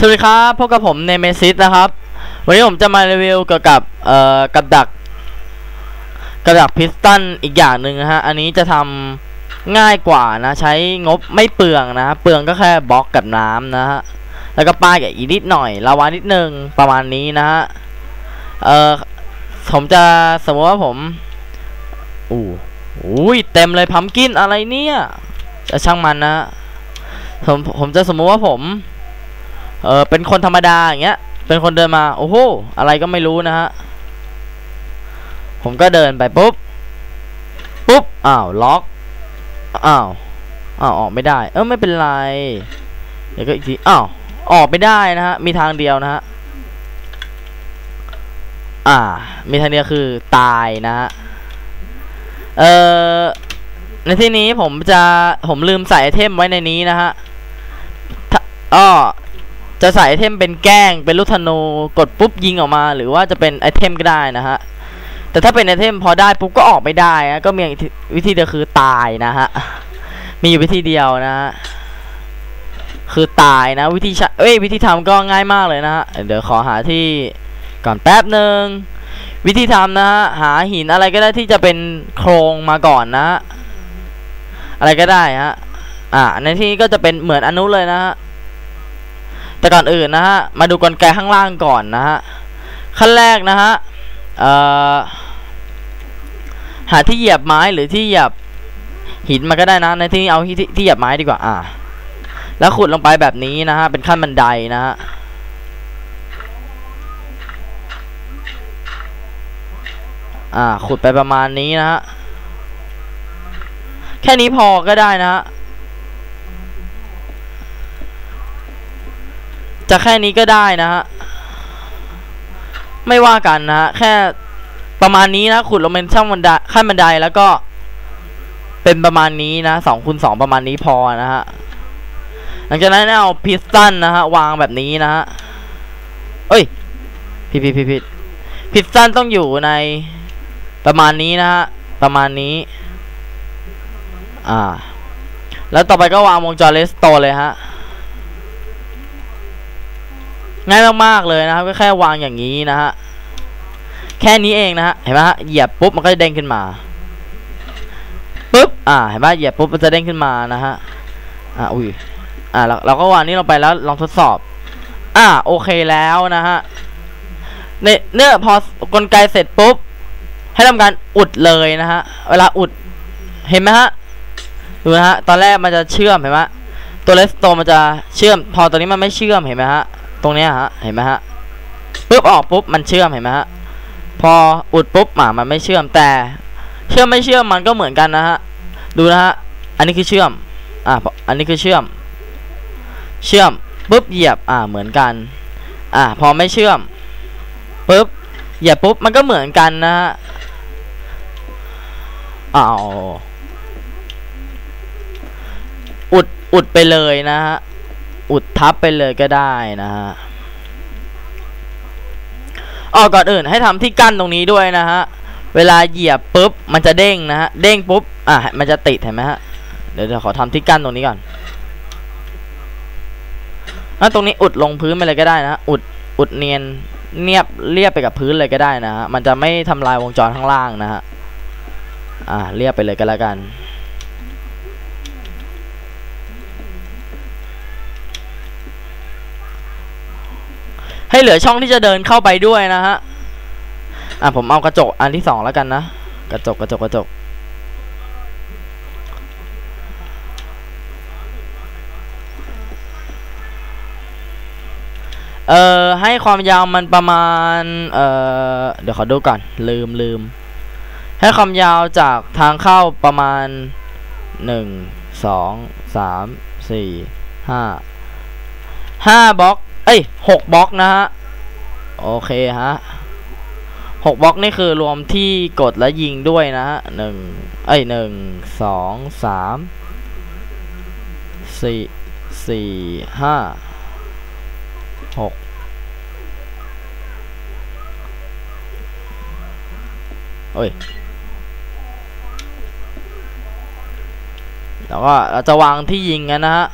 สวัสดีครับพบกับผมเนเมซิสนะครับ วันนี้ผมจะมารีวิวเกี่ยวกับเอ่อกับดักกับดักพิสตันอีกอย่างหนึ่งนะฮะ อันนี้จะทำง่ายกว่านะใช้งบไม่เปลืองนะเปลืองก็แค่บล็อกกับน้ำนะฮะแล้วก็ป้ายกับอีกนิดหน่อยลาวานิดนึงประมาณนี้นะฮะเอ่อผมจะสมมติว่าผมอู้อุ้ยเต็มเลยพัมกินอะไรเนี่ยจะช่างมันนะผมผมจะสมมติว่าผม เออเป็นคนธรรมดาอย่างเงี้ย เป็นคนเดินมา โอ้โห อะไรก็ไม่รู้นะฮะ ผมก็เดินไปปุ๊บ ปุ๊บ อ้าว ล็อก อ้าว อ้าว ออกไม่ได้ เออไม่เป็นไร เดี๋ยวก็อีกที อ้าว ออกไม่ได้นะฮะ มีทางเดียวนะฮะ อ่า มีทางเดียวคือตายนะฮะ เอ่อ ในที่นี้ผมจะ ผมลืมใส่ไอเทมไว้ในนี้นะฮะอ้อ จะใส่ไอเทมเป็นแกล้งเป็นลูกธนูกดปุ๊บยิงออกมา หรือว่าจะเป็นไอเทมก็ได้นะฮะแต่ถ้าเป็นไอเทมพอได้ปุ๊บก็ออกไม่ได้นะก็มีวิธีเดียวคือตายนะฮะมีอยู่วิธีเดียวนะฮะคือตายนะวิธีเอ้ยวิธีทำก็ง่ายมากเลยนะฮะเดี๋ยวขอหาที่ก่อนแป๊บหนึ่งวิธีทำนะฮะหาหินอะไรก็ได้ที่จะเป็นโครงมาก่อนนะฮะอะไรก็ได้ฮะอ่าในที่นี้ก็จะเป็นเหมือนอนุเลยนะฮะ แต่ก่อนอื่นนะฮะ มาดูกลไกข้างล่างก่อนนะฮะ ขั้นแรกนะฮะหาที่เหยียบไม้หรือที่เหยียบหินมาก็ได้นะ ในที่นี้เอาที่ที่เหยียบไม้ดีกว่า อ่า แล้วขุดลงไปแบบนี้นะฮะ เป็นขั้นบันไดนะฮะอ่าขุดไปประมาณนี้นะฮะ แค่นี้พอก็ได้นะฮะ จะแค่นี้ก็ได้นะฮะ ไม่ว่ากันนะฮะ แค่ประมาณนี้นะ ขุดลงเป็นช่องบันไดขั้นบันไดแล้วก็ เป็นประมาณนี้นะสองคูณสองประมาณนี้พอนะฮะ หลังจากนั้นเอาพิสตันนะฮะ วางแบบนี้นะฮะ เอ้ยผิดผิดผิดผิดพิสตันต้องอยู่ในประมาณนี้นะฮะ ประมาณนี้ อ่า แล้วต่อไปก็วางวงจรเลสโตเลยฮะ ง่ายมากๆเลยนะครับก็แค่วางอย่างนี้นะฮะแค่นี้เองนะฮะเห็นไหมฮะเหยียบปุ๊บมันก็จะเด้งขึ้นมาปุ๊บอ่าเห็นไหมเหยียบปุ๊บมันจะเด้งขึ้นมานะฮะอ่าอุ้ยอ่าเราเราก็วางนี้ลงไปแล้วลองทดสอบ อ่าโอเคแล้วนะฮะเนี่ยเนื่อพอกลไกเสร็จปุ๊บให้ทำการอุดเลยนะฮะเวลาอุดเห็นไหมฮะดูนะฮะตอนแรกมันจะเชื่อมเห็นไหมตัวเลสโตมันจะเชื่อม พอตัวนี้มันไม่เชื่อมเห็นไหมฮะ ตรงเนี้ยฮะเห็นไหมฮะปุ๊บออกปุ๊บมันเชื่อมเห็นไหมฮะพออุดปุ๊บหมามันไม่เชื่อมแต่ เชื่อมไม่เชื่อมมันก็เหมือนกันนะฮะดูนะฮะอันนี้คือเชื่อมอ่าอันนี้คือเชื่อม เชื่อมปุ๊บเหยียบอ่าเหมือนกันอ่าพอไม่เชื่อมปุ๊บเหยียบปุ๊บมันก็เหมือนกันนะฮะอ้าวอุดอุดไปเลยนะฮะ อุดทับไปเลยก็ได้นะฮะอ๋อก่อนอื่นให้ทำที่กั้นตรงนี้ด้วยนะฮะ เวลาเหยียบปุ๊บมันจะเด้งนะฮะ เด้งปุ๊บ อะ มันจะติดเห็นไหมฮะ เดี๋ยวขอทำที่กั้นตรงนี้ก่อนอะตรงนี้อุดลงพื้นไปเลยก็ได้นะฮะอุด อุดเนียน เนียบเรียบไปกับพื้นเลยก็ได้นะฮะ มันจะไม่ทำลายวงจรข้างล่างนะฮะ อ่าเรียบไปเลยก็แล้วกัน ให้เหลือช่องที่จะเดินเข้าไปด้วยนะฮะ อะผมเอากระจกอันที่สองแล้วกันนะ กระจกกระจกกระจก เอ่อ ให้ความยาวมันประมาณ เอ่อ เดี๋ยวขอดูก่อน ลืมลืม ให้ความยาวจากทางเข้าประมาณหนึ่งสองสามสี่ห้าห้าบล็อก เอ้ยหกบล็อกนะฮะ โอเคฮะหกบล็อกนี่คือรวมที่กดและยิงด้วยนะฮะหนึ่งเอ้ยหนึ่งสองสามสี่สี่ห้าหกโอ้ยแล้วก็เราจะวางที่ยิงกันนะฮะ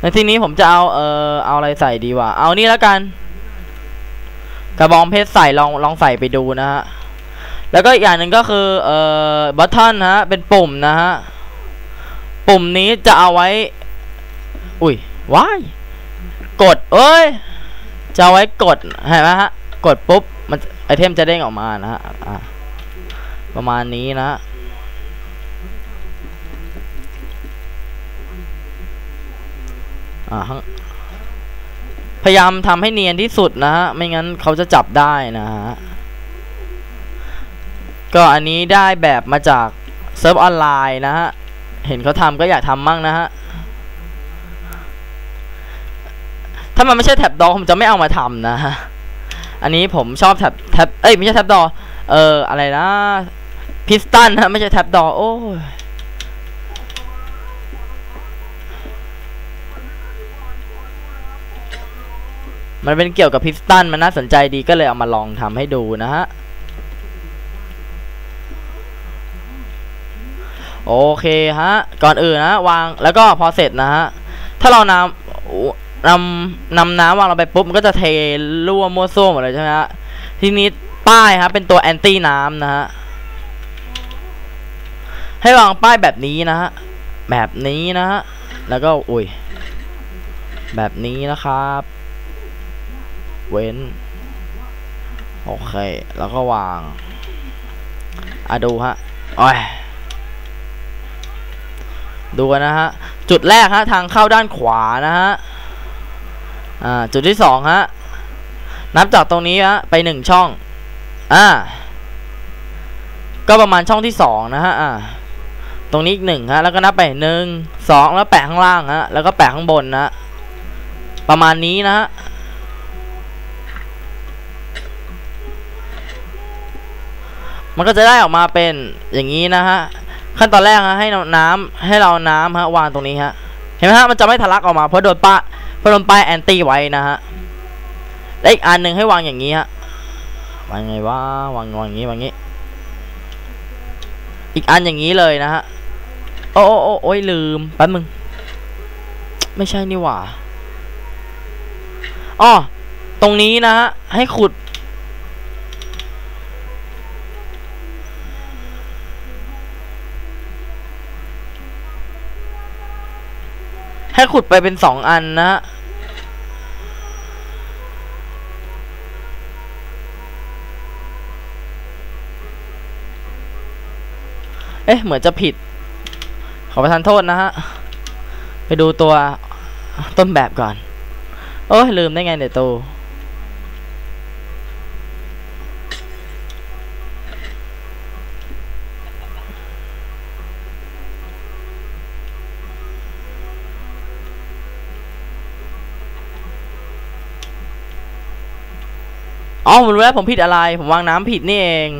ในที่นี้ผมจะเอาเออเอาอะไรใส่ดีวะเอานี่แล้วกัน กระบองเพชรใส่ลองลองใส่ไปดูนะฮะแล้วก็อีกอย่างหนึ่งก็คือเอ่อบัตเทอนฮะเป็นปุ่มนะฮะปุ่มนี้จะเอาไว้ อุ้ยว้ายกดเอ้ยจะเอาไว้กดเห็นไหมฮะกดปุ๊บมันไอเทมจะเด้งออกมานะฮะประมาณนี้นะฮะ อ่าพยายามทำให้เนียนที่สุดนะฮะ ไม่งั้นเขาจะจับได้นะฮะ ก็อันนี้ได้แบบมาจากเซิร์ฟออนไลน์นะฮะ เห็นเขาทำก็อยากทำมั่งนะฮะ ถ้ามันไม่ใช่แท็บดอผมจะไม่เอามาทำนะฮะ อันนี้ผมชอบแท็บแท็บเอ้ยไม่ใช่แท็บดอเอออะไรนะพิสตันฮะไม่ใช่แท็บดอโอ้ มันเป็นเกี่ยวกับพิสตันมันน่าสนใจดีก็เลยเอามาลองทำให้ดูนะฮะโอเคฮะ ก่อนอื่นนะวางแล้วก็พอเสร็จนะฮะ ถ้าเรานำนำนำน้ำวางลงไปปุ๊บมันก็จะเทรั่วมั่วซั่วหมดเลยใช่ไหมฮะ ทีนี้ป้ายครับเป็นตัวแอนตี้น้ำนะฮะ ให้วางป้ายแบบนี้นะฮะ แบบนี้นะฮะ แล้วก็อุ้ย แบบนี้นะครับ เว้น โอเค แล้วก็วางอะดูฮะโอ้ยดูกันนะฮะ จุดแรกฮะ ทางเข้าด้านขวานะฮะ อ่า จุดที่สองฮะ นับจากตรงนี้ฮะ ไปหนึ่งช่อง อ่า ก็ประมาณช่องที่สองนะฮะ อ่า ตรงนี้อีกหนึ่งฮะ แล้วก็นับไปหนึ่งสองแล้วแปะข้างล่างฮะ แล้วก็แปะข้างบนนะ ประมาณนี้นะฮะ มันก็จะได้ออกมาเป็นอย่างนี้นะฮะขั้นตอนแรกฮะให้น้ำให้เราน้ำฮะวางตรงนี้ฮะเห็นไหมฮะมันจะไม่ทะลักออกมาเพราะโดนป้าเพราะโดนป้ายแอนตี้ไว้นะฮะและอีกอันหนึ่งให้วางอย่างนี้ฮะวางไงวะวางวางอย่างนี้วางอย่างนี้ อีกอันอย่างนี้เลยนะฮะโอ้โอ้โอ้โอ้ยลืมแป๊บมึง ไม่ใช่นี่หว่าอ๋อตรงนี้นะฮะให้ขุด ให้ขุดไปเป็นสองอันนะเอ๊ะ เหมือนจะผิด ขอประทานโทษนะฮะ ไปดูตัวต้นแบบก่อน โอ้ยลืมได้ไงเนี่ยตู อ๋อผมรู้แล้วผมผิดอะไร ผมวางน้ำผิดนี่เอง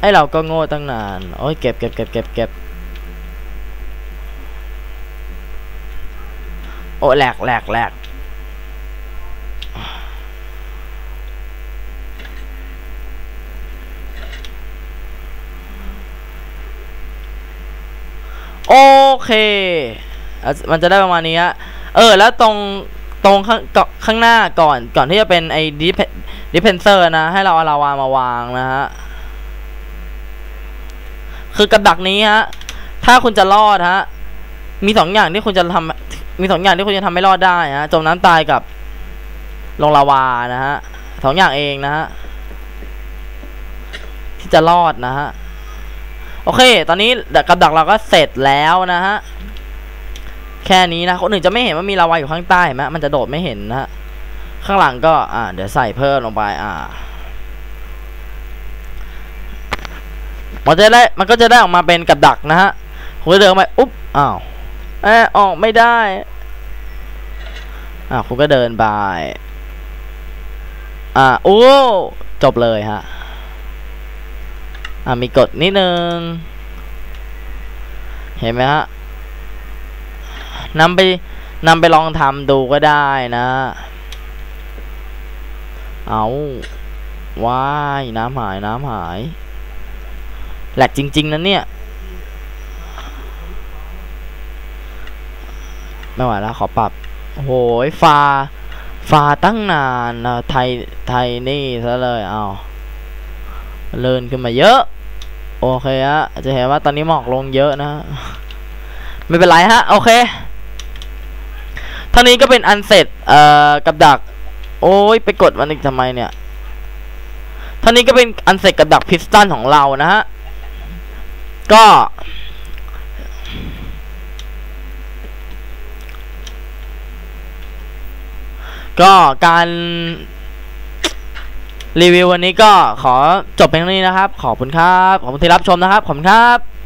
ไอเราก็โง่ตั้งนาน โอ้ยเก็บเก็บเก็บเก็บเก็บโอ้แหลกแหลกแหลกโอเค มันจะได้ประมาณนี้ฮะ เออ แล้วตรง ตรงข้างเกาะข้างหน้าก่อนก่อนที่จะเป็นไอ้ดิพดิเพนเซอร์นะ ให้เราเอาลาวามาวางนะฮะ คือกับดักนี้ฮะ ถ้าคุณจะรอดฮะ มีสองอย่างที่คุณจะทำมีสองอย่างที่คุณจะทำให้รอดได้ฮะจมน้ำตายกับลงลาวานะฮะสองอย่างเองนะฮะ ที่จะรอดนะฮะ โอเค ตอนนี้กับดักเราก็เสร็จแล้วนะฮะ แค่นี้นะคนอื่นจะไม่เห็นว่ามีลาวาอยู่ข้างใต้ไหมมันจะโดดไม่เห็นนะข้างหลังก็อ่าเดี๋ยวใส่เพิ่มลงไปอ่ามันจะได้มันก็จะได้ออกมาเป็นกับดักนะฮะผมก็เดินไปอุ๊บอ้าวเออออกไม่ได้อ่าคุณก็เดินไปอ่าโอ้จบเลยฮะอ่ามีกดนิดนึง เห็นไหมฮะ นำไปนำไปลองทำดูก็ได้นะ เอาว้ายน้ำหายน้ำหายแหลกจริง ๆนะเนี่ย ไม่ไหวแล้วขอปรับโอ้โหฟาฟาตั้งนานนะไทยไทยนี่ซะเลยเอาเลินขึ้นมาเยอะ โอเคฮะจะเห็นว่าตอนนี้หมอกลงเยอะนะ ไม่เป็นไรฮะ โอเค เท่านี้ก็เป็นอันเสร็จเอ่อกับดัก โอ้ยไปกดมันอีกทำไมเนี่ยเท่านี้ก็เป็นอันเสร็จกับดักพิสตันของเรานะฮะก็ก็การรีวิววันนี้ก็ขอจบเพียงเท่านี้นะครับ ขอบคุณครับ ขอบคุณที่รับชมนะครับ ขอบคุณครับ